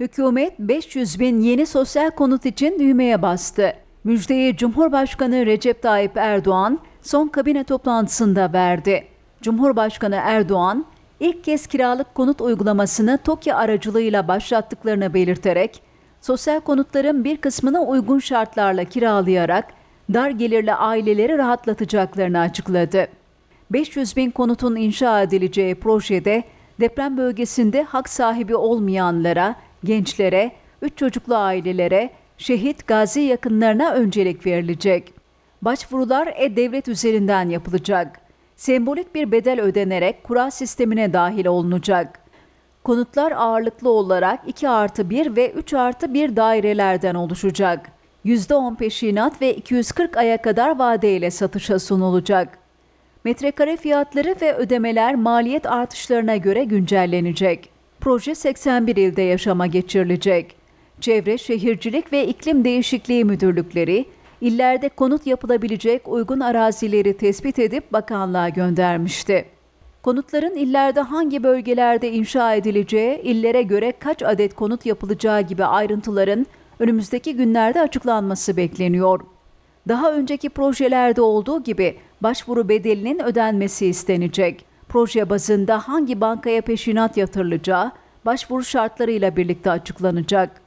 Hükümet 500 bin yeni sosyal konut için düğmeye bastı. Müjdeyi Cumhurbaşkanı Recep Tayyip Erdoğan son kabine toplantısında verdi. Cumhurbaşkanı Erdoğan ilk kez kiralık konut uygulamasını TOKİ aracılığıyla başlattıklarını belirterek sosyal konutların bir kısmını uygun şartlarla kiralayarak dar gelirli aileleri rahatlatacaklarını açıkladı. 500 bin konutun inşa edileceği projede deprem bölgesinde hak sahibi olmayanlara, gençlere, üç çocuklu ailelere, şehit gazi yakınlarına öncelik verilecek. Başvurular e-devlet üzerinden yapılacak. Sembolik bir bedel ödenerek kura sistemine dahil olunacak. Konutlar ağırlıklı olarak 2 artı 1 ve 3 artı 1 dairelerden oluşacak. %10 peşinat ve 240 aya kadar vadeyle satışa sunulacak. Metrekare fiyatları ve ödemeler maliyet artışlarına göre güncellenecek. Proje 81 ilde yaşama geçirilecek. Çevre, Şehircilik ve İklim Değişikliği Müdürlükleri, illerde konut yapılabilecek uygun arazileri tespit edip bakanlığa göndermişti. Konutların illerde hangi bölgelerde inşa edileceği, illere göre kaç adet konut yapılacağı gibi ayrıntıların önümüzdeki günlerde açıklanması bekleniyor. Daha önceki projelerde olduğu gibi başvuru bedelinin ödenmesi istenecek. Proje bazında hangi bankaya peşinat yatırılacağı başvuru şartlarıyla birlikte açıklanacak.